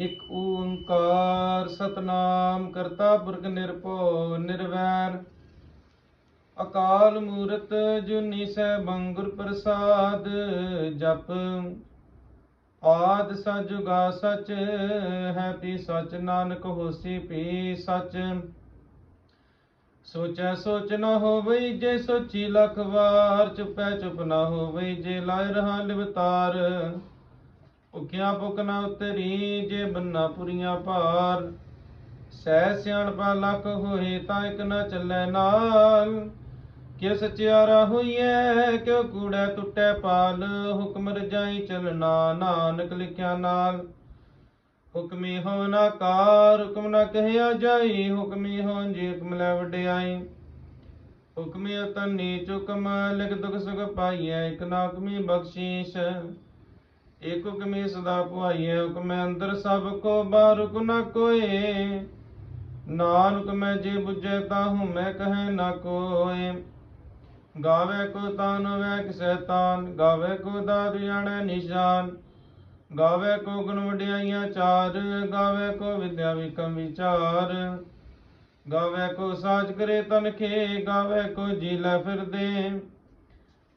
ਇਕ ਓੰਕਾਰ ਸਤਨਾਮ ਕਰਤਾ ਪੁਰਖ ਨਿਰਭਉ ਨਿਰਵੈਰ। ਅਕਾਲ ਮੂਰਤ ਜੁਨੀ ਸੈਭੰ ਗੁਰ ਪ੍ਰਸਾਦ ਜਪ। ਆਦ ਸਜੁਗਾ ਸਚ ਹੈ ਪੀ ਸਚ ਨਾਨਕ ਹੋਸੀ ਪੀ ਸਚ। ਸੋਚੈ ਸੋਚ ਨਾ ਹੋਵਈ ਜੇ ਸੋਚੀ ਲਖ ਵਾਰ, ਚੁਪੈ ਚੁਪ ਨਾ ਹੋਵਈ ਜੇ ਲਾਇ ਰਹਾ ਲਿਵਤਾਰ। ਭੁਖਿਆ ਭੁਖ ਨਾ ਉਤਰੀ ਜੇ ਬੰਨਾ ਪੁਰੀਆਂ ਭਾਰ। ਸਹਿ ਸਿਆਣਪਾ ਲਖ ਹੋਏ ਤਾਂ ਇਕ ਨ ਚੱਲੈ ਨਾਲ। ਕਿ ਸਚਿਆਰਾ ਹੋਈਐ, ਕਿਉ ਕੂੜੈ ਟੁੱਟੈ ਪਾਲ। ਹੁਕਮ ਰਜਾਈ ਚਲਣਾ ਨਾਨਕ ਲਿਖਿਆ ਨਾਲ। ਹੁਕਮੀ ਹੋ ਨਾ ਕਾਰ, ਹੁਕਮ ਨਾ ਕਹਿਆ ਜਾਈ। ਹੁਕਮੀ ਹੋ ਜੀ ਹੁਕਮ ਲੈ ਵਡਿਆਈ। ਹੁਕਮੀ ਤਨੀ ਚੁਕਮ, ਲਿਖ ਦੁਖ ਸੁਖ ਪਾਈਐ। ਇਕ ਨਾ ਹੁਕਮੀ ਬਖਸ਼ੀਸ਼। ਇਕ ਹੁਕਮੀ ਸਦਾ ਪੁਆਈਐ ਹੁਕਮ ਅੰਦਰ ਸਭ ਕੋ, ਬਾਹਰ ਹੁਕਮ ਨਾ ਕੋਏ। ਨਾਨਕ ਮੈਂ ਜੇ ਬੁਝੈ ਤਾਹੂ ਮੈਂ ਕਹੈ ਨਾ ਕੋਏ। ਗਾਵੇ ਕੋ ਤਾਨ, ਵੈ ਕਿਸੈ ਤਾਨ। ਗਾਵੇ ਕੋ ਦਾਦ ਜਾਣੈ ਨਿਸ਼ਾਨ। ਗਾਵੇ ਕੋ ਗੁਣ ਵਡਿਆਈਆਂ ਚਾਰ। ਗਾਵੇ ਕੋ ਵਿਦਿਆ ਵਿਕਮ ਵਿਚਾਰ। ਗਾਵੇ ਕੋ ਸਾਜ ਕਰੇ ਤਨਖੇ ਗਾਵੇ ਕੋ ਜੀ ਲੈ ਫਿਰਦੇ।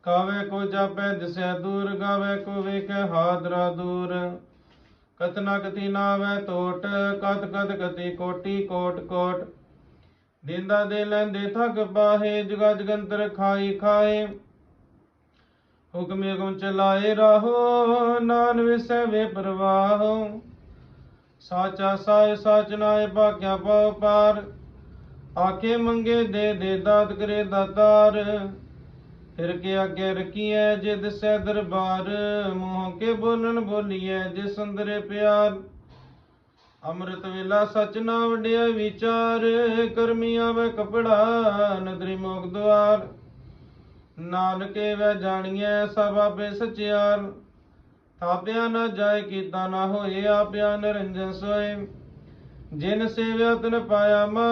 ਗਾਵੇ ਕੋ ਜਾਪੈ ਦਿਸੈ ਦੂਰ ਗਾਵੇ ਕੋ ਵੇਖੈ ਹਾਦਰਾ ਦੂਰ। ਕਤਨਾ ਕਤੀ ਨਾਵੇ ਟੋਟ ਕਤ ਕਤ ਕਤੀ ਕੋਟੀ ਕੋਟ ਕੋਟ। ਦਿੰਦਾ ਦੇ ਲੈਂਦੇ ਥਕ ਬਾਹੇ ਜੁਗਾ ਜਗੰਤਰ ਖਾਈ ਖਾਏ। ਹੁਕਮ ਹੁਕਮ ਚਲਾਏ ਰਹੋ ਨਾਨ ਵਿਸੈ ਵੇ ਪ੍ਰਵਾਹੋ। ਸਾਚਾ ਸਾਇ, ਸਾਚ ਨਾਏ ਭਾਕਿਆ ਪਾਰ। ਆਕੇ ਮੰਗੇ ਦੇ ਦੇ ਦਾਤ ਕਰੇ ਦਾਤਾਰ। ਫਿਰ ਕੇ ਅੱਗੇ ਰਖੀਐ ਜੇ ਦਿਸੈ ਦਰਬਾਰ, ਮੂੰਹ ਕੇ ਬੋਲਣ ਬੋਲੀਐ ਜੇ ਸੰਦਰੇ ਪਿਆਰ। ਅੰਮ੍ਰਿਤ ਵੇਲਾ ਸਚ ਨਾ ਵਡਿਆ ਵਿਚਾਰ, ਕਰਮੀ ਆਵੇ ਕਪੜਾ, ਨਦਰੀ ਮੋਗ ਦੁਆਰ। ਨਾਨਕੇ ਵੈ ਜਾਣੀਐ ਸਭ ਆਪੇ ਸਚਿਆਰ। ਥਾਪਿਆ ਨਾ ਜਾਏ ਕੀਤਾ ਨਾ ਹੋਏ ਆਪਿਆ ਨਿਰੰਜਨ ਸੋਏ। ਜਿਨ ਸੇਵਿਆ ਤਨ ਪਾਇਆ ਮਾ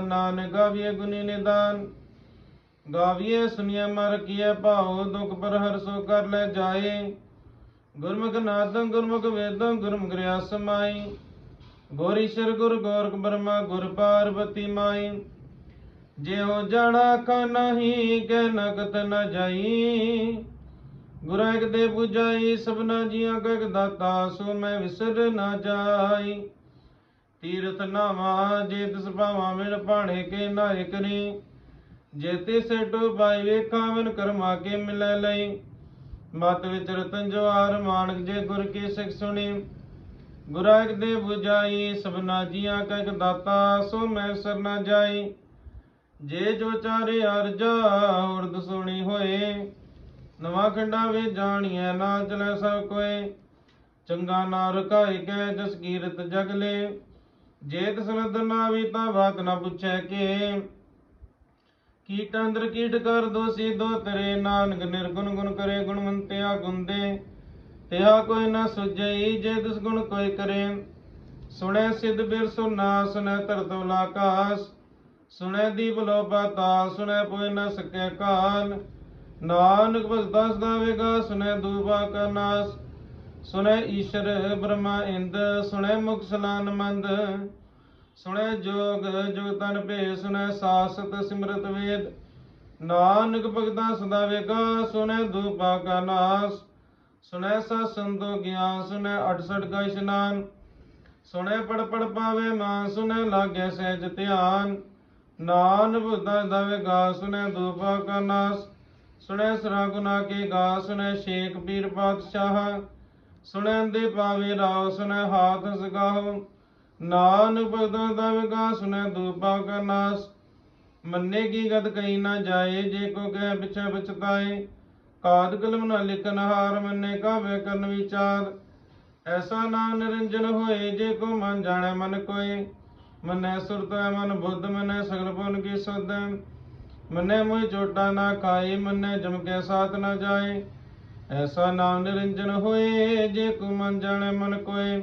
ਨਾਨਕ ਗਾਵੀਏ ਗੁਨੀ ਨਿਦਾਨ। ਗਾਵੀਏ ਸੁਨਿਆ ਮਰ ਕੀਏ, ਭਾਉ, ਦੁਖ ਪਰ ਹਰ ਕਰ ਲੈ ਜਾਏ। ਗੁਰਮੁਖ ਨਾਦੰ, ਗੁਰਮੁਖ ਵੇਦੰ, ਗੁਰਮੁਖ ਰਿਆ ਸਮਾਈ। ਗੁਰ ਗੁਰ, ਗੋਰਖ ਬ੍ਰਹਮਾ ਗੁਰ ਪਾਰਵਤੀ ਮਾਈ। ਜਿਉ ਜਾਣਾ ਕਾ ਨਹੀਂ ਕਹਿ ਨਕਤ ਨ ਜਾਈ। ਗੁਰਾਂ ਦੇ 부ਜਾਈ ਸਭਨਾ ਜੀਆਂ ਕਾ ਦਾਤਾ, ਸੋ ਮੈਂ ਵਿਸਰ ਨਾ ਜਾਈ। ਤੀਰਥ ਨਾਵਾ, ਜੇ ਤਿਸ ਭਾਵਾਂ ਮਿਲ ਭਾਣੇ, ਕੇ ਨਾਇਕ ਨੀ। ਜੇ ਤਿਸ ਡੁਬਾਈ ਵੇਖਾਂ ਮਨ ਕਰਮਾ ਕੇ ਮਿਲੈ ਲਈ। ਮਤ ਵਿੱਚ ਰਤਨ ਜਵਾਰ, ਮਾਨਕ ਜੇ ਗੁਰ ਕੀ ਸਿੱਖ ਸੁਣੀ। ਗੁਰਾਂ ਦੇ 부ਜਾਈ ਸਭਨਾ ਜੀਆਂ ਕਾ ਇੱਕ ਦਾਤਾ, ਸੋ ਮੈਂ ਸਰ ਨਾ ਜਾਈ। ਜੇ ਜੋ ਚਾਰੇ ਅਰਜਾ ਉਰਦ ਸੁਣੀ ਹੋਏ, ਨਵਾਂ ਖੰਡਾ ਵੇ ਜਾਣੀਐ, ਨਾ ਚਲੈ ਸਭ ਕੋਏ। ਚੰਗਾ ਨਾ ਰਕਾਈ ਕੈ, ਜਸ ਕੀਰਤ ਜਗਲੇ ਜੇ ਤਸਨਦ ਨਾ ਵੀ ਤਾਂ ਬਾਤ ਨਾ ਪੁੱਛੈ ਕੇ। ਕੀਟ ਅੰਦਰ ਕੀਟ ਕਰ ਦੋਸੀ ਦੋ ਤੇਰੇ ਨਾਨਕ ਨਿਰਗੁਣ ਗੁਣ ਕਰੇ ਗੁਣਵੰਤਿਆ ਗੁੰਦੇ। ਤਿਆ ਕੋਈ ਨਾ ਸੁਝਈ ਜੇ ਤਿਸ ਗੁਣ ਕੋਈ ਕਰੇ। ਸੁਣੈ ਸਿਧ ਬਿਰ ਸੁਨਾ ਸੁਣੈ ਧਰਤੁ ਆਕਾਸ ਸੁਣੈ ਦੀਪ ਲੋ ਪਾਤਾਲ ਸੁਣੈ ਪੋਇ ਨ ਸਕੈ ਕਾਲ। ਨਾਨਕ ਭਗਤਾ ਸਦਾ ਵੇਗਾ, ਸੁਣੈ ਦੂਬਾ ਕਾ ਨਾਸ। ਸੁਣੈ ਈਸ਼ਰ ਬ੍ਰਹਮਾ ਇੰਦ, ਸੁਣੈ ਮੁਖ ਸਲਾਨ ਮੰਦ। ਸੁਣੈ ਜੋਗ, ਜੁਗ ਭੇ ਸੁਣੈ ਸਾਸਤ ਸਿਮਰਤ ਵੇਦ। ਨਾਨਕ ਭਗਤਾ ਸਦਾ ਵੇਗਾ, ਸੁਣੈ ਦੂਬਾ ਕਾ ਨਾਸ। ਸੁਣੈ ਸਾ ਸੰਤੋ ਗਿਆਨ, ਸੁਣੈ 68 ਕਾ ਇਸ਼ਨਾਨ। ਸੁਣੈ ਪੜ ਪੜ ਪਾਵੇ ਮਾਨ, ਸੁਣੈ ਲਾਗੈ ਸਹਿਜ ਧਿਆਨ। ਨਾਨ ਬੁੱਧਾ ਦਵੇ ਗਾ ਸੁਣੈ ਦੂਪਾ ਕਾ ਨਾਸ। ਸੁਣੈ ਸਰਾ ਗੁਨਾ ਕੇ ਗਾ, ਸੁਣੈ ਸ਼ੇਖ ਪੀਰ ਪਾਤਸ਼ਾਹ। ਸੁਣੈ ਦੇ ਪਾਵੇ ਰਾਉ ਸੁਣੈ ਹਾਥ ਸਗਾਹੁ। ਨਾਨ ਬੁੱਧਾ ਦਵੇ ਗਾ ਸੁਣੈ ਦੂਪਾ ਕਾ ਨਾਸ। ਮੰਨੇ ਕੀ ਗਤ ਕਈ ਨਾ ਜਾਏ, ਜੇ ਕੋ ਕਹਿ ਪਿਛੈ ਬਚਤਾਏ ਕਾਦ ਕਲਮ ਨਾ ਲਿਖਨ ਹਾਰ, ਮੰਨੇ ਕਾਵੇ ਕਰਨ ਵਿਚਾਰ। ਐਸਾ ਨਾਮ ਨਿਰੰਜਨ ਹੋਏ, ਜੇ ਕੋ ਮਨ ਜਾਣੈ ਮਨ ਕੋਏ। ਮਨੈ ਸੁਰਤ ਮਨ ਬੁੱਧ, ਮਨੈ ਸਗਲ ਪੁਨ ਕੀ ਸੁਧ ਮਨੈ ਮੋਹਿ ਚੋਟਾ ਨਾ ਖਾਏ, ਮਨੈ ਜਮ ਕੇ ਸਾਥ ਨਾ ਜਾਏ। ਐਸਾ ਨਾਮ ਨਿਰੰਜਨ ਹੋਏ, ਜੇ ਕੋ ਮਨ ਜਾਣੈ ਮਨ ਕੋਏ।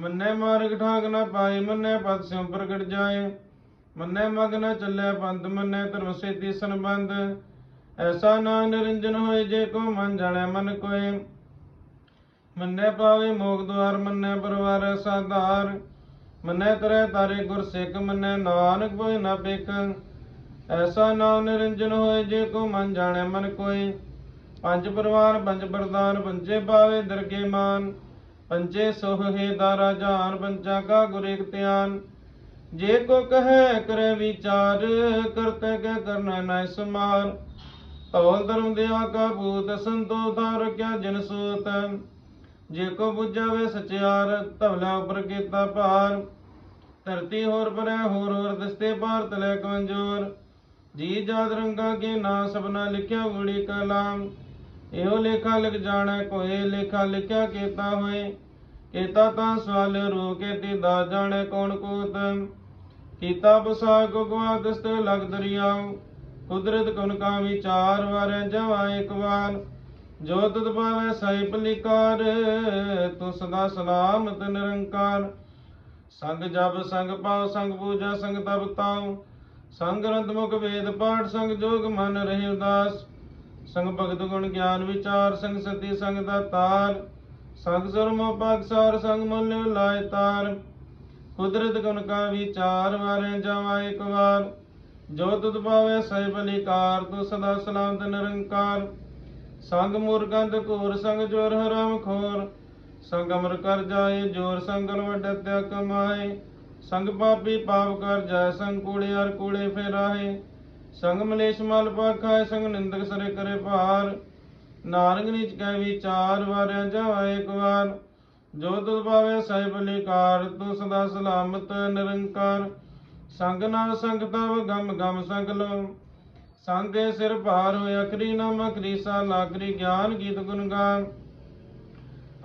ਮਨੈ ਮਾਰਗ ਠਾਕ ਨਾ ਪਾਏ, ਮਨੈ ਪਦ ਸਿਉ ਪ੍ਰਗਟ ਜਾਏ। ਮਨੈ ਮਗ ਨ ਚੱਲੇ ਪੰਥ ਮਨੈ ਧਰਮ ਸੇਤੀ ਸੰਬੰਧ। ਐਸਾ ਨਾਮ ਨਿਰੰਜਨ ਹੋਏ ਜੇ ਕੋ ਮਨ ਜਾਣੈ ਮਨ ਕੋਏ। ਮੰਨੈ ਪਾਵੇ ਮੋਗ ਦੁਆਰ, ਮੰਨੈ ਪਰਵਾਰ ਸਾਧਾਰ ਮੰਨੈ ਤਰੈ ਤਾਰੇ ਗੁਰ ਸਿੱਖ, ਮੰਨੈ ਨਾਨਕ ਕੋਈ ਨਾ ਬਿਕ ਐਸਾ ਨਾਮ ਨਿਰੰਜਨ ਹੋਏ ਜੇ ਕੋ ਮਨ ਜਾਣੈ ਮਨ ਕੋਈ ਪੰਜ ਪਰਵਾਰ, ਪੰਜ ਬਰਦਾਨ ਪੰਜੇ ਪਾਵੇ ਦਰਗੇ ਮਾਨ। ਪੰਜੇ ਸੋਹ ਹੈ ਦਾਰਾ ਜਾਨ ਕਾ ਗੁਰ ਧਿਆਨ। ਜੇ ਕੋ ਕਹੈ ਕਰੇ ਵਿਚਾਰ, ਕਰਤੇ ਕੇ ਕਰਨਾ ਨੈ ਸਮਾਰ। ਧੌਲ ਧਰਮ ਦਿਆ ਕਾ ਭੂਤ, ਸੰਤੋ ਰਖਿਆ ਜਨ ਸੂਤ। ਜੇ ਕੋ ਬੁਝਾਵੇ ਸਚਿਆਰ, ਧਵਲਾ ਉਪਰ ਕੀਤਾ ਭਾਰ। ਧਰਤੀ ਹੋਰ ਪਰੈ ਹੋਰ ਹੋਰ ਦਸਤੇ ਭਾਰ ਤਲੇ ਕਮਜੋਰ। ਜੀ ਜਾਦ ਰੰਗਾ ਕੇ ਨਾ ਸਭਨਾ ਲਿਖਿਆ ਗੁੜੀ ਕਲਾਮ। ਇਹੋ ਲੇਖਾ ਲਿਖ ਜਾਣੈ ਕੋਏ, ਲੇਖਾ ਲਿਖਿਆ ਕੀਤਾ ਹੋਏ। ਕੀਤਾ ਤਾਂ ਸਵਾਲ ਰੂ ਕੇ ਦਾ ਜਾਣੈ ਕੌਣ ਕੂਤ। ਕੀਤਾ ਬਸਾ ਕੋ ਦਸਤ ਲਗ ਦਰਿਆਉ। ਕੁਦਰਤ ਕੁਨ ਕਾ ਵਿਚਾਰ ਵਾਰੇ ਜਵਾ ਇੱਕ ਵਾਰ। ਜੋ ਤਤ ਪਾਵੇ ਸਾਈ ਭਲਿਕਾਰ ਤੂੰ ਸਦਾ ਸਲਾਮਤ ਨਿਰੰਕਾਰ। ਸੰਗ ਜਪ, ਸੰਗ ਪਾਉ, ਸੰਗ ਪੂਜਾ, ਸੰਗ ਤਪ ਤਾਉ। ਸੰਗ ਗ੍ਰੰਥ ਮੁਖ ਵੇਦ ਪਾਠ, ਸੰਗ ਜੋਗ ਮਨ ਰਹੇ ਉਦਾਸ। ਸੰਗ ਭਗਤ ਗੁਣ ਗਿਆਨ ਵਿਚਾਰ, ਸੰਗ ਸਤੀ, ਸੰਗ ਦਾਤਾਰ ਸੰਗ ਸਰਮ ਪਾਕਸਾਰ ਸੰਗ ਮੁੱਲ ਲਾਇ ਤਾਰ। ਕੁਦਰਤ ਗੁਣ ਕਾ ਵਿਚਾਰ, ਵਾਰੇ ਜਾਵਾ ਇੱਕ ਵਾਰ। ਜੋ ਤੁਧ ਪਾਵੇ ਸਹਿ ਬਲਿਕਾਰ, ਤੂੰ ਸਦਾ ਸਲਾਮਤ ਨਿਰੰਕਾਰ। ਸੰਗ ਮੁਰਗੰਧ ਘੋਰ, ਸੰਗ ਜੋਰ ਹਰਾਮ ਖੋਰ। ਸੰਗ ਅਮਰ ਕਰ ਜਾਏ, ਜੋਰ ਸੰਗਲ ਵੱਡਤਿਆ ਕਮਾਏ। ਸੰਗ ਪਾਪੀ ਪਾਪ ਕਰ ਜਾਏ, ਸੰਗ ਕੂੜੇ ਅਰ ਕੂੜੇ ਫੇਰਾਏ। ਸੰਗ ਮਲੇਸ਼ ਮਲ ਪਾਖਾਏ ਸੰਗ ਨਿੰਦਕ ਸਰੇ ਕਰੇ ਭਾਰ। ਨਾਰੰਗ ਨੀਚ ਕੈ ਵਿਚਾਰ ਵਾਰਿਆ ਜਾਏ ਇੱਕ ਵਾਰ। ਜੋ ਤੁਧ ਪਾਵੇ ਸਹਿ ਬਲਿਕਾਰ ਤੂੰ ਸਦਾ ਸਲਾਮਤ ਨਿਰੰਕਾਰ। ਸੰਗ ਨਾਲ ਸੰਗ ਤਵ, ਗਮ ਗਮ ਸੰਗ ਲੋ ਸੰਗੇ ਸਿਰ ਭਾਰ ਹੋਇ ਅਖਰੀ ਨਾਮ ਅਖਰੀ ਸਾ ਲਾਕਰੀ ਗਿਆਨ ਗੀਤ ਗੁਣ ਗਾ।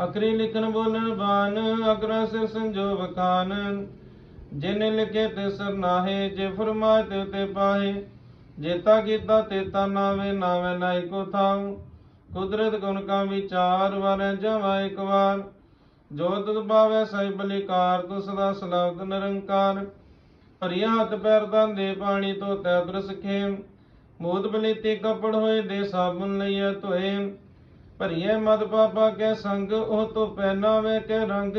ਅਖਰੀ ਲਿਖਨ ਬੋਲਣ ਬਾਨ ਅਗਰਾ ਸਿਰ ਸੰਜੋ ਵਖਾਨ। ਜਿਨ ਲਿਖੇ ਤੇ ਸਰਨਾਹੇ ਜੇ ਫਰਮਾਏ ਤੇ ਪਾਹੇ ਜੇਤਾ ਕੀਤਾ ਤੇਤਾ ਨਾਵੇ ਨਾਵੇ ਨਾਈ ਕੋ ਥਾਉ। ਕੁਦਰਤ ਗੁਣ ਕਾ ਵਿਚਾਰ, ਵਾਰੇ ਜਵਾ ਇੱਕ ਵਾਰ। ਜੋ ਤੁਧ ਪਾਵੇ ਸਹਿ ਬਲਿਕਾਰ ਤੂੰ ਸਦਾ ਸਲਾਮਤ ਨਿਰੰਕਾਰ। ਭਰੀਆ ਹੱਥ ਪੈਰ ਦੇ ਪਾਣੀ ਤੋਂ ਤੈ ਬਰਸ ਖੇਮ। ਮੋਦ ਬਲੀਤੀ ਕਪੜ ਹੋਏ ਦੇ ਸਾਬਨ ਲਈਐ ਧੋਏ। ਭਰੀਏ ਮਦ ਪਾਪਾ ਕੇ ਸੰਗ, ਉਹ ਪਹਿਨਾ ਵੇ ਕੇ ਰੰਗ।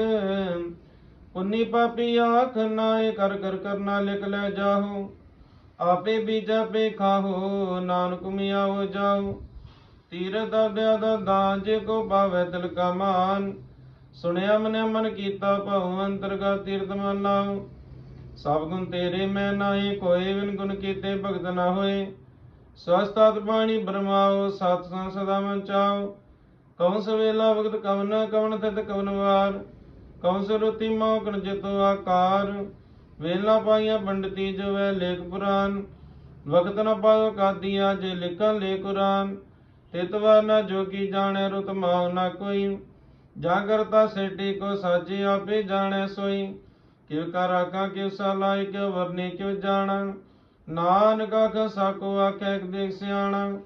ਪੁੰਨੀ ਪਾਪੀ ਆਖ, ਨਾਏ ਕਰ ਕਰ ਕਰਨਾ ਲਿਖ ਲੈ ਜਾਹੂ। ਆਪੇ ਬੀਜਾ ਪੇ ਖਾਹੋ ਨਾਨਕ ਮਿਆਓ ਜਾਉ। ਤੀਰ ਦਰਦਿਆ ਦਾ ਦਾਨ ਜੇ ਕੋ ਪਾਵੇ ਦਿਲ ਕਾ ਮਾਨ। ਸੁਣਿਆ ਮਨੇ ਮਨ ਕੀਤਾ ਭਉ ਅੰਤਰਗਾ ਤੀਰਤ ਮਨ ਲਾਉ ਸਭ ਗੁਣ ਤੇਰੇ ਮੈਂ ਨਾਹੀ, ਕੋਈ ਵਿਨ ਗੁਣ ਕੀਤੇ ਭਗਤ ਨਾ ਹੋਏ। ਸਵਸਤਤ ਬਾਣੀ ਬਰਮਾਓ ਸਤ ਸੰਗ ਸਦਾ ਮਨ ਚਾਓ ਕਉ ਸਵੇਲਾ ਵਕਤ ਕਵਨ ਕਵਨ ਤਤ ਕਵਨ ਵਾਰ। ਕਉ ਸਰੁਤੀ ਮੋਕਨ ਜਿਤੋ ਆਕਾਰ। ਵੇਲਾ ਪਾਈਆਂ ਪੰਡਤੀ ਜੋ ਵੈ ਲੇਖ ਪੁਰਾਨ ਵਕਤ ਨ ਪਾਇਓ ਕਾਦੀਆਂ ਜੇ ਲਿਖਾਂ ਲੇ ਕੁਰਾਨ ਤਿਤਵਾ ਨ ਜੋਗੀ ਜਾਣੈ ਰੁਤ ਮਾਉ ਨ ਕੋਈ ਜਾਗਰਤਾ ਸੇਟੀ ਕੋ ਸਾਜੀ ਆਪੇ ਜਾਣੈ ਸੋਈ, ਕਿਵ ਕਰ ਆਖਾਂ ਕਿਵ ਸਲਾਈ ਕਿਵ ਵਰਨੀ ਕਿਵ ਜਾਣਾ, ਨਾਨਕ ਆਖ ਸਾਕੋ ਆਖੈ ਦੇਖ ਸਿਆਣਾ,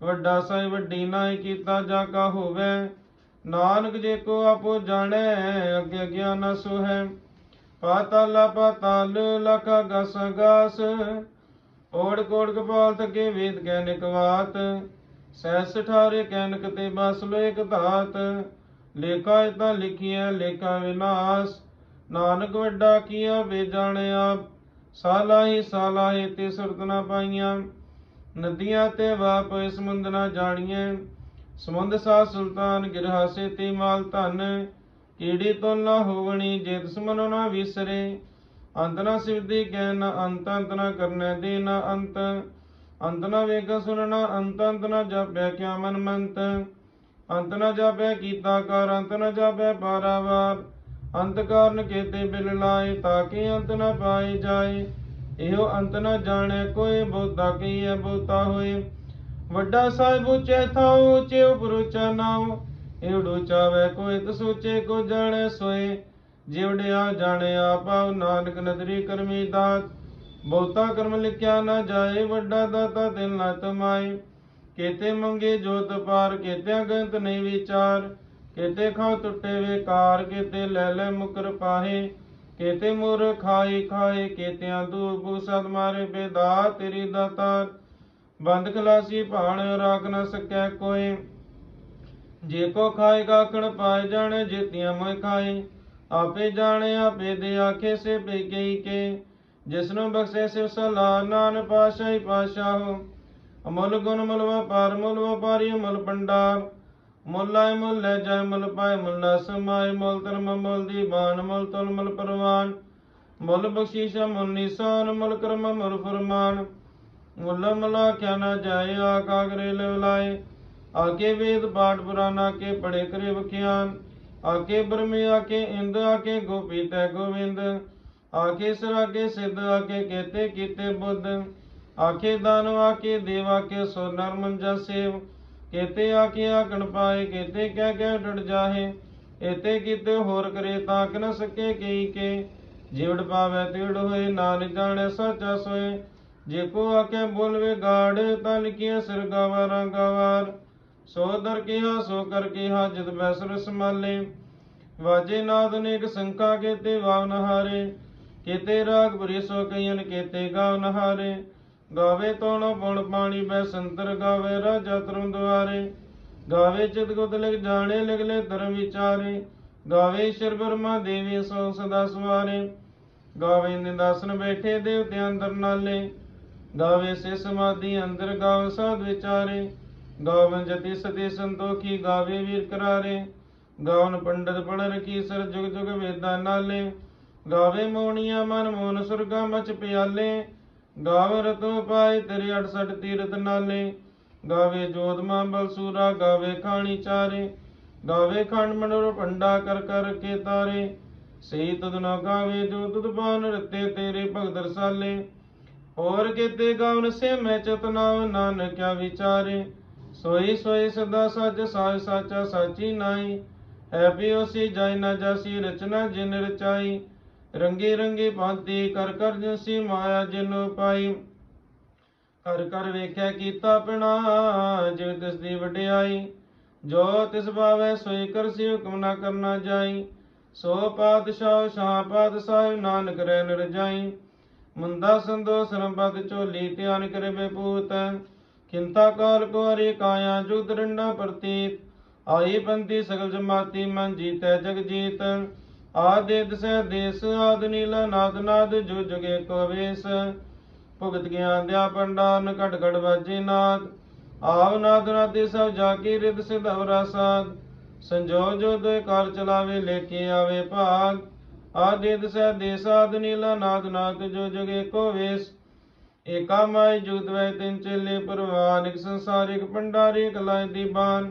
ਵੱਡਾ ਸਾਈ ਵੱਡੀ ਨਾਈ ਕੀਤਾ ਜਾ ਕਾ ਹੋਵੇ, ਨਾਨਕ ਜੇ ਕੋ ਆਪੋ ਜਾਣੈ, ਅੱਗੇ ਗਿਆਨ ਸੁਹੈ। ਪਾਤਾਲਾ, ਪਾਤਾਲ, ਲਖਾ ਗਸ ਗਾਸ। ਓੜ ਕੋੜ ਕਪਾਲ ਤਕੇ ਵੇਦ ਕੈ ਨਿਕਵਾਤ? ਸੈਸ ਠਾਰੇ ਕੈਨਕ ਤੇ ਬਸ ਲੋ ਇਕ ਧਾਤ। ਲੇਖਾ ਇਤਾ ਲਿਖੀਐ, ਲੇਖਾ ਵਿਨਾਸ਼। ਨਾਨਕ ਵੱਡਾ ਕੀਆ ਵੇ ਜਾਣਿਆ। ਸਾਲਾਹੀ ਸਾਲਾਹੀ ਤੇ ਸੁਰਤ ਨਾ ਪਾਈਆਂ। ਨਦੀਆਂ ਤੇ ਵਾਪ ਸਮੁੰਦ ਨਾ ਜਾਣੀਐ। ਸਮੁੰਦ ਸਾ ਸੁਲਤਾਨ ਗਿਰਹਾਸੇ ਤੇ ਮਾਲ ਧਨ। ਕੀੜੀ ਤੋਂ ਨਾ ਹੋਵਣੀ ਜੇ ਦੁਸ਼ਮਨ ਨਾ ਵਿਸਰੇ। ਅੰਤ ਨਾ ਸਿਵਦੀ ਕੈ ਨਾ ਅੰਤ ਅੰਤ ਨਾ ਕਰਨੈ ਦੇ, ਨਾ ਅੰਤ। ਅੰਤ ਨਾ ਵੇਖ ਸੁਨਣਾ ਅੰਤ ਅੰਤ ਨਾ ਜਾਪਿਆ ਕਿਆ ਮਨ ਮੰਤ। ਅੰਤ ਨਾ ਜਾਪਿਆ ਕੀਤਾ ਕਰ, ਅੰਤ ਨਾ ਜਾਪਿਆ ਪਾਰਾਵਾਰ। ਅੰਤ ਕਾਰਨ ਕੇਤੇ ਬਿਲ ਲਾਏ, ਤਾਂ ਕਿ ਅੰਤ ਨਾ ਪਾਏ ਜਾਏ। ਇਹੋ ਅੰਤ ਨਾ ਜਾਣੈ, ਕੋਈ ਬੋਤਾ ਕੀਐ ਬੋਤਾ ਹੋਏ। ਵੱਡਾ ਸਾਹਿਬ ਉਚੇ ਥਾਉ, ਉਚੇ ਉਪਰ ਉੱਚਾ ਨਾਉ। ਏੜੋ ਚਾਵੇ ਕੋਈ ਤ ਸੋਚੇ ਕੋ ਜਾਣੈ ਸੋਏ। ਜਿਵੜਿਆ ਜਾਣਿਆ ਪਾਉ ਨਾਨਕ ਨਦਰੀ ਕਰਮੀ ਦਾਤ। ਬਹੁਤਾ ਕਰਮ ਲਿਖਿਆ ਨਾ ਜਾਏ, ਵੱਡਾ ਦਾਤਾ ਦਿਲ ਨਾ ਤਮਾਏ। ਕੇਤੇ ਮੰਗੇ ਜੋਤ ਪਾਰ, ਕੇਤਿਆਂ ਗੰਤ ਨਹੀਂ ਵਿਚਾਰ। ਕੇਤੇ ਖਾਉ ਟੁੱਟੇ ਵੇਕਾਰ, ਕੇਤੇ ਲੈ ਲੈ ਮੁਕਰ ਪਾਹੇ। ਕੇਤੇ ਮੁਰ ਖਾਈ ਖਾਏ, ਕੇਤਿਆਂ ਦੂਬ ਸਦ ਮਾਰੇ ਬੇਦਾ ਤੇਰੀ ਦਾਤਾ ਬੰਦ ਖਲਾਸੀ ਭਾਣ ਰਾਖ ਨ ਸਕੈ ਕੋਈ। ਜੇ ਕੋ ਖਾਏ ਕਾਕਣ ਪਾਏ ਜਾਣੇ, ਜੇਤੀਆਂ ਮੈਂ ਖਾਏ। ਆਪੇ ਜਾਣੇ, ਆਪੇ ਦੇ ਆਖੇ, ਸੇ ਪੇ ਕੇ। ਜਿਸਨੂੰ ਬਖਸ਼ੇ, ਸਿਵ ਸਲਾ ਨਾਨ ਪਾਸ਼ਾਈ ਪਾਸ਼ਾਹ ਅਮੁੱਲ ਗੁਣ ਮੁੱਲ ਵਪਾਰ ਮੁੱਲ ਵਪਾਰੀ ਮੁੱਲ ਪੰਡਾਰ ਮੁੱਲ ਆਏ, ਮੁੱਲ ਲੈ ਜਾਏ, ਮੁੱਲ ਪਾਏ, ਮੁੱਲ ਨਾ ਮੁੱਲ ਧਰਮ, ਮੁੱਲ ਦੀਵਾਨ ਮੁੱਲ ਤੁਲ, ਮੁੱਲ ਪਰਵਾਨ। ਮੁੱਲ ਬਖਸ਼ੀਸ਼, ਮੁੱਲ ਨਿਸ਼ਾਨ, ਮੁੱਲ ਕਰਮ, ਮੁੱਲ ਫਰਮਾਨ। ਮੁੱਲ ਮਲਾ ਕਿਆ ਨਾ ਜਾਏ, ਆਕਾਗਰੇ ਲਵਲਾਏ ਆਕੇ ਵੇਦ ਪਾਠ ਪੁਰਾਨਾ ਕੇ ਪੜੇ ਕਰੇ ਵਖਿਆਨ। ਆਕੇ ਬ੍ਰਹਮੇ ਆਕੇ ਇੰਦ, ਆਕੇ ਗੋਪੀ ਤੈ ਗੋਵਿੰਦ। ਆਕੇ ਸਰ ਸਿੱਧ, ਆਕੇ ਕੇਤੇ ਕੀਤੇ ਬੁੱਧ। ਆਕੇ ਦਾਨਵ ਆਕੇ ਦੇਵ, ਆਕੇ ਸੋ ਨਰਮਨ ਜਾ ਕੇਤੇ ਆਕੇ ਆਕਣ ਪਾਏ, ਕੇਤੇ ਕਹਿ ਕਹਿ ਡੜ ਜਾਹੇ। ਏਤੇ ਕੀਤੇ ਹੋਰ ਕਰੇ ਤਾਂ ਕਿ ਨ ਸਕੇ ਕਈ ਕੇ। ਜਿਵੜ ਪਾਵੇ ਤਿਵੜ ਹੋਏ, ਨਾਨਕ ਜਾਣੈ ਸੱਚਾ ਸੋਏ। ਜੇ ਕੋ ਆਕੇ ਬੋਲਵੇ ਗਾੜ ਤਾਂ ਲਿਖਿਆ ਸਿਰ ਗਾਵਾਰਾਂ ਗਾਵਾਰ। ਸੋ ਦਰ ਕਿਹਾ, ਸੋ ਕਰ ਕਿਹਾ, ਜਿਤ ਬੈਸਰ ਸਮਾਲੇ ਵਾਜੇ ਨਾਦ ਅਨੇਕ ਸੰਕਾ ਕੇਤੇ ਵਾਵ ਨਹਾਰੇ। ਕੇਤੇ ਰਾਗ ਬਰੀ ਸੋ ਕਈਨ ਕੇਤੇ ਗਾਵ ਨਹਾਰੇ। ਗਾਵੇ ਤੋਣ ਪੁਣ ਪਾਣੀ ਬੈ ਸੰਤਰ ਗਾਵੇ, ਰਾਜਾ ਤਰੁੰ ਦੁਆਰੇ। ਗਾਵੇ ਚਿਤ ਗੁਤ ਲਿਖ ਜਾਣੇ ਲਿਖਲੇ ਧਰਮ ਵਿਚਾਰੇ। ਗਾਵੇ ਈਸ਼ਰ ਬਰਮਾ ਦੇਵੀ, ਸੋ ਸਦਾ ਸਵਾਰੇ। ਗਾਵੇ ਨਿਦਾਸਨ ਬੈਠੇ, ਦੇਵਤੇ ਅੰਦਰ ਨਾਲੇ। ਗਾਵੇ ਸੇ ਸਮਾਧੀ ਅੰਦਰ ਗਾਵ ਸਾਧ ਵਿਚਾਰੇ। ਗਾਵਨ ਜਤੀ ਸਤੀ ਸੰਤੋਖੀ ਗਾਵੇ ਵੀਰ ਕਰਾਰੇ। ਗਾਵਨ ਪੰਡਤ ਪੜ ਰਖੀ ਸਰ ਜੁਗ ਜੁਗ ਵੇਦਾਂ ਨਾਲੇ। ਗਾਵੇ ਮੋਣੀਆਂ ਮਨ ਮੋਨ ਸੁਰਗਾ ਮਚ ਪਿਆਲੇ। ਗਾਵੇ ਰਤਨ ਪਾਏ ਤੇਰੇ 68 ਤੀਰਤ ਨਾਲੇ। ਗਾਵੇ ਜੋਤ ਮਾਂ ਬਲਸੂਰਾ ਗਾਵੇ ਖਾਣੀ ਚਾਰੇ। ਗਾਵੇ ਖੰਡ ਮਨੋਰ ਭੰਡਾ ਕਰ ਕਰ ਕੇ ਤਾਰੇ। ਸਹੀ ਤੁਧ ਨਾ ਗਾਵੇ ਜੋ ਤੁਧ ਪਾਨ ਰਤੇ ਤੇਰੇ ਭਗਤ ਰਸਾਲੇ। ਹੋਰ ਕੀਤੇ ਗਾਵਨ ਸੇ ਮੈਂ ਚਤਨਾਵ ਨਾਨਕਿਆ ਵਿਚਾਰੇ। ਸੋਈ ਸੋਈ ਸਦਾ ਸੱਚ ਸਾਜ ਸਾਚਾ, ਸਾਚੀ ਨਾਈ ਹੈ ਪਿਓਸੀ ਜਾਇ ਨਾ ਜਾਸੀ, ਰਚਨਾ ਜਿਨ ਰਚਾਈ। ਰੰਗੇ ਰੰਗੇ ਭਾਂਤੀ, ਕਰ ਕਰ ਜਸੀ ਮਾਇਆ ਜਿਨ ਪਾਈ। ਕਰ ਕਰ ਵੇਖਿਆ ਕੀਤਾ ਪਿਣਾ ਜਿਵ ਤਿਸ ਦੀ ਵਡਿਆਈ। ਜੋ ਤਿਸ ਭਾਵੈ, ਸੋਈ ਕਰਸੀ ਹੁਕਮ ਨਾ ਕਰਨਾ ਜਾਈ। ਸੋ ਪਾਤਸ਼ਾਹ, ਸ਼ਾਹ ਪਾਤ ਪਾਤਸ਼ਾਹ, ਨਾਨਕ ਰਹਿ ਰਜਾਈ। ਮੁੰਦਾ ਸੰਦੋ ਸਰਬਤ ਝੋਲੀ ਧਿਆਨ ਕਰੇ ਬੇਪੂਤ। ਕਿੰਤਾ ਕਾਲ ਕੋ ਕਾਇਆ ਜੁਗ ਦਰੰਡਾ ਪ੍ਰਤੀਤ। ਆਈ ਬੰਦੀ ਸਗਲ ਜਮਾਤੀ ਮਨ ਜੀਤੈ ਜਗ ਜੀਤ। ਆਦੇ ਦਸੈ ਦੇਸ, ਆਦ ਨੀਲਾ ਨਾਦ ਨਾਦ ਜੋ ਜੁਗੇ ਕੋ ਵੇਸ ਭੁਗਤ ਗਿਆਨ ਦਿਆ ਪੰਡਾਨ, ਘਟ ਘਟ ਵਾਜੇ ਨਾਦ। ਆਵ ਨਾਦ ਨਾਦੇ ਸਭ ਜਾ ਕੀ ਰਿਦ ਸਿਧਵਰਾ ਸਾਧ ਸੰਜੋ ਜੋ ਦੇ ਕਾਰ ਚਲਾਵੇ ਲੈ ਕੇ ਆਵੇ ਭਾਗ। ਆਦੇ ਦਸੈ ਦੇਸ, ਆਦ ਨੀਲਾ ਨਾਦ ਨਾਦ ਜੋ ਜੁਗੇ ਕੋ ਵੇਸ ਏਕਾ ਮਾਈ ਜੁਗਤ ਵੈ ਤਿੰਨ ਚੇਲੇ ਪਰਵਾਨ, ਇਕ ਸੰਸਾਰਿਕ ਪੰਡਾਰੀ ਇਕ ਲਾਇ ਦੀਬਾਨ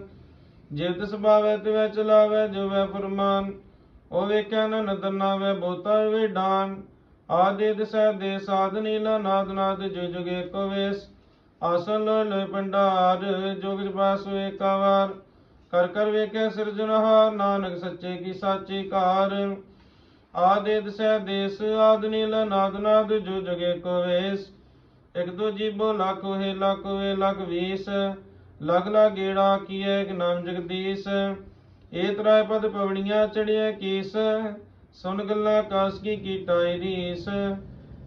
ਜੇ ਤਿਸ ਤਿਵੈ ਚਲਾਵੈ, ਜੋ ਵੈ ਫਰਮਾਨ। ਉਹ ਵੇਖਿਆ ਨ ਨਦਰ ਨਾਵੈ ਬਹੁਤਾ ਵੇ ਡਾਨ। ਆਦੇ ਦਿਸੈ ਦੇ ਸਾਧ ਨੀਲਾ, ਨਾਦ ਨਾਦ ਜੋ ਜੁਗੇ ਕੋ ਵੇਸ। ਆਸਨ ਲੋ ਲੋ ਪੰਡਾਰ ਜੋਗ ਜਪਾਸ ਏਕਾ ਵਾਰ। ਕਰ ਕਰ ਵੇਖੇ ਸਿਰਜਨਹਾਰ ਨਾਨਕ ਸੱਚੇ ਕੀ ਸਾਚੀ ਕਾਰ। ਆਦੇ ਦਿਸੈ ਦੇਸ, ਆਦ ਨੀਲਾ, ਨਾਦ ਨਾਦ ਜੁ ਜੁਗੇ ਕੋ ਵੇਸ। ਇਕ ਦੋ ਜੀਬੋ ਲਖ ਹੋਏ ਲਖ ਹੋਏ, ਲੱਖ ਵੀਸ। ਲਗ ਲਾ ਗੇੜਾ ਕੀਏ ਇਕ ਨਾਮ ਜਗਦੀਸ਼। ਏ ਤਰਾਇ ਪਦ ਪਵਣੀਆਂ ਚੜਿਆ ਕੀਸ। ਸੁਨ ਗੱਲਾਂ ਕਾਸ ਕੀ ਕੀਟਾਈ ਰੀਸ।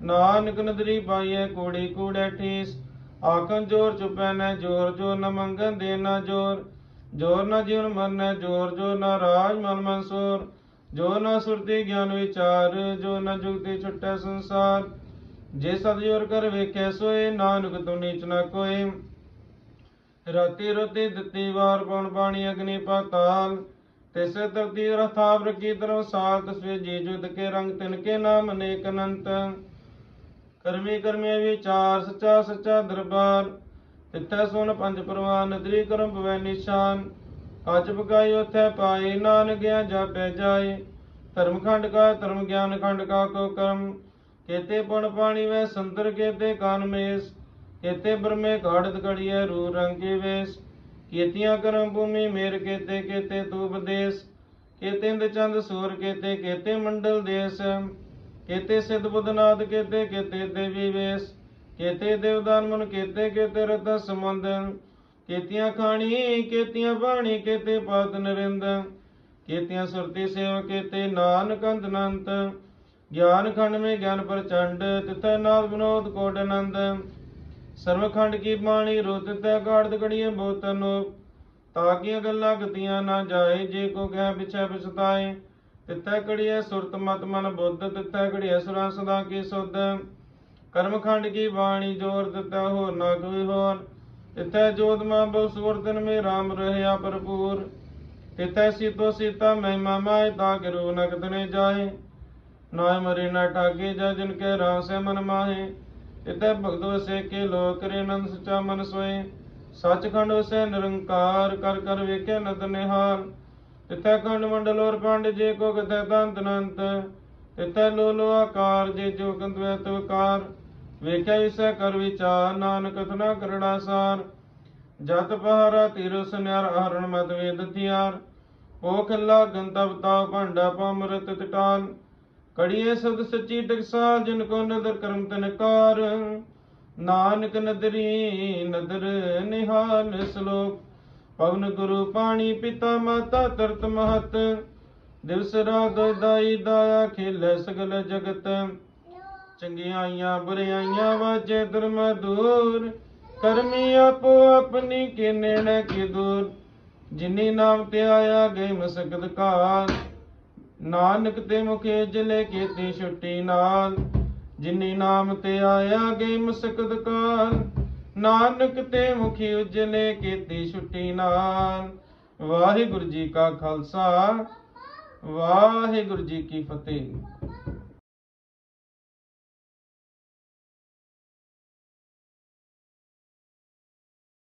ਨਾਨਕ ਨਦਰੀ ਪਾਈਐ ਕੋੜੀ ਕੂੜੈ ਠੀਸ। ਆਖਣ ਜੋਰ ਚੁਪੈ ਨੈ ਜੋਰ, ਜੋ ਨ ਮੰਗਨ ਦੇ ਨਾ ਜੋਰ। ਜੋਰ ਨ ਜੀਵਨ ਮਰਨੈ ਜੋਰ, ਜੋ ਨ ਰਾਜ ਮਨ ਮਨਸੂਰ। ਜੋ ਨ ਸੁਰਤੀ ਗਿਆਨ ਵਿਚਾਰ, ਜੋ ਨ ਜੁਗਤੀ ਛੁਟੈ ਸੰਸਾਰ। ਜੇ ਸਤਿਜੋਰ ਕਰ ਵੇਖੈ ਸੋਏ, ਨਾਨਕ ਤੁਮ ਨੀਚ ਨਾ ਕੋਏ। ਰਾਤੀ ਰੋਤੀ ਦਿੱਤੀ, ਵਾਰ ਪਉਣ ਪਾਣੀ, ਅਗਨੀ ਪਾਤਾਲ ਤਿਸੇ ਤਰਤੀ ਰਥਾਵ ਰਕੀ ਤਰੋ ਸਾਲ ਤਸਵੇ ਜੀ ਜੁਦ ਕੇ ਰੰਗ, ਤਿਨ ਕੇ ਨਾਮ, ਅਨੇਕ ਅਨੰਤ। ਕਰਮੀ ਕਰਮੀ ਵਿਚਾਰ, ਸੱਚਾ ਸੱਚਾ ਦਰਬਾਰ। ਤਿੱਥੈ ਸੁਨ ਪੰਜ ਪ੍ਰਵਾਨ ਨਦਰੀ ਕਰਮ ਪਵੈ ਨਿਸ਼ਾਨ। ਕੱਚ ਪਕਾਈ ਉਥੈ ਪਾਈ ਨਾਨਕ ਗਿਆ ਜਾਪੈ ਜਾਏ। ਧਰਮ ਖੰਡ ਕਾ, ਧਰਮ ਗਿਆਨ ਖੰਡ ਕਾ ਕੋ ਕਰਮ। ਕੇਤੇ ਪੁਣ ਪਾਣੀ ਵੈ ਸੰਦਰ ਕੇਤੇ ਕਾਨ ਮੇਸ, ਕੇਤੇ ਬਰਮੇ ਘਾੜਤ ਘੜੀਐ ਰੂ ਰੰਗੇ ਵੇਸ। ਕੀਤੀਆਂ ਕਰਮ ਭੂਮੀ ਮੇਰ ਕੇਤੇ ਕੇਤੇ ਤੂ ਬਦੇਸ ਕੇਤੇ ਇੰਦ ਚੰਦ ਸੂਰ ਕੇਤੇ ਕੇਤੇ ਮੰਡਲ ਦੇਸ। ਕੇਤੇ ਸਿਧ ਬੁੱਧਨਾਥ ਕੇਤੇ ਕੇਤੇ ਦੇਵੀ ਵੇਸ, ਕੇਤੇ ਦੇਵਦਾਨ ਮਨ ਕੇਤੇ ਕੇਤੇ ਰਤ ਸਮੰਦ ਕੇਤੀਆਂ ਖਾਣੀ, ਕੇਤੀਆਂ ਬਾਣੀ ਕੇਤੇ ਪਾਤ ਨਰਿੰਦ। ਕੇਤੀਆਂ ਸੁਰਤੀ ਸੇਵ, ਕੇਤੇ ਨਾਨਕ ਅੰਤ ਅਨੰਤ ਗਿਆਨ ਖੰਡ ਮੇ ਗਿਆਨ ਪ੍ਰਚੰਡ ਤਿਤੈ ਨਾਦ ਵਿਨੋਦ ਕੋਟ ਆਨੰਦ। ਸਰਵ ਖੰਡ ਕੀ ਬਾਣੀ ਰੁਤ ਤੈ ਗਾੜਦ ਗੜੀਏ ਬੋਤਨ। ਤਾਕੀਆਂ ਗੱਲਾਂ ਗਤੀਆਂ ਨਾ ਜਾਏ, ਜੇ ਕੋ ਕਹਿ ਪਿਛੈ ਪਛਤਾਏ। ਤਿੱਥੈ ਕੜੀਐ ਸੁਰਤ ਮਤ ਮਨ ਬੁੱਧ, ਤਿੱਥੈ ਕੜੀਐ ਸੁਰਾਂ ਸਦਾ ਕੀ ਸੁਧ। ਕਰਮ ਖੰਡ ਕੀ ਬਾਣੀ ਜੋਰ ਦਿੱਤਾ ਹੋਰ ਨਾ ਕੋਈ ਹੋਰ। ਤਿੱਥੈ ਜੋਤ ਮਾ ਬਹੁ ਸੁਰਤਨ ਮੇ RAM ਰਹਿਆ ਭਰਪੂਰ। ਤਿੱਥੈ ਸੀਤੋ ਸੀਤਾ ਮਹਿਮਾ ਮਾਇ ਤਾ ਗਿਰੂ ਨਗਦ ਨੇ ਜਾਏ। ਨਾਇ ਮਰੇ ਨਾ ਟਾਗੇ ਜਾ ਜਿਨ ਕੇ ਰਾਮ ਸੇ ਮਨ ਮਾਹੇ ਤਿੱਥੈ ਭਗਤ ਵਸੇ ਕੇ ਲੋਕ ਰੇ ਨੰਦ ਸਚਾ ਮਨ ਸੋਏ ਸੱਚਖੰਡ ਵਸੇ ਨਿਰੰਕਾਰ ਕਰ ਕਰ ਵੇਖੇ ਨਦ ਨਿਹਾਲ। ਤਿੱਥੈ ਖੰਡ ਮੰਡਲ ਔਰ ਪੰਡ ਜੇ ਕੋ ਕਥੈ ਤੰਤ ਅਨੰਤ ਤਿੱਥੈ ਲੋ ਆਕਾਰ ਜੇ ਜੋ ਕੰਦਵੈ ਤਵਕਾਰ ਵੇਖਿਆ ਇਸੈ ਕਰ ਵਿਚਾਰ, ਨਾਨਕ ਕਥਨਾ ਕਰੜਾ ਸਾਰ। ਜਤ ਪਹਾਰਾ ਤੀਰ ਸੁਨਿਆਰ ਹਰਨ ਮਤ ਵੇਦ ਥਿਆਰ। ਓ ਖੱਲਾ ਗੰਤਵ ਤਾ ਭਾਂਡਾ ਪਮਰਤ ਟਟਾਲ ਪੜੀਏ ਸਦ ਸੱਚੀ ਟਕਸਾ ਜਿਨ ਕੋ ਨਦਰ ਕਰਮ ਤਨਕਾਰ ਨਾਨਕ ਨਦਰੀ ਨਦਰ ਨਿਹਾਲ ਸ਼ਲੋਕ। ਪਵਨ ਗੁਰੂ ਪਾਣੀ ਪਿਤਾ ਮਾਤਾ ਤਰਤ ਮਹਤ। ਦਿਵਸ ਰਾਤ ਦਾਈ ਦਾਇਆ ਖੇਲੇ ਸਗਲ ਜਗਤ। ਚੰਗਿਆਈਆਂ ਬੁਰਾਈਆਂ ਵਾਜੇ ਧਰਮ ਦੂਰ। ਕਰਮੀ ਆਪੋ ਆਪਣੀ ਕੇ ਨੇੜੇ ਕੀ ਦੂਰ। ਜਿਨੀ ਨਾਮ ਤੇ ਆਇਆ ਗਏ ਮਸਕਦ ਕਾਲ ਨਾਨਕ ਤੇ ਮੁਖੇ ਜਲੇ ਕੀਤੀ ਛੁੱਟੀ ਨਾਲ, ਜਿਨੀ ਨਾਮ ਤੇ ਆਇਆ ਗਏ ਮਸਕਦ ਕਾਲ, ਨਾਨਕ ਤੇ ਮੁਖੀ ਉਜਲੇ ਕੀਤੀ ਛੁੱਟੀ ਨਾਲ। ਵਾਹਿਗੁਰੂ ਜੀ ਕਾ ਖਾਲਸਾ, ਵਾਹਿਗੁਰੂ ਜੀ ਕੀ ਫਤਿਹ।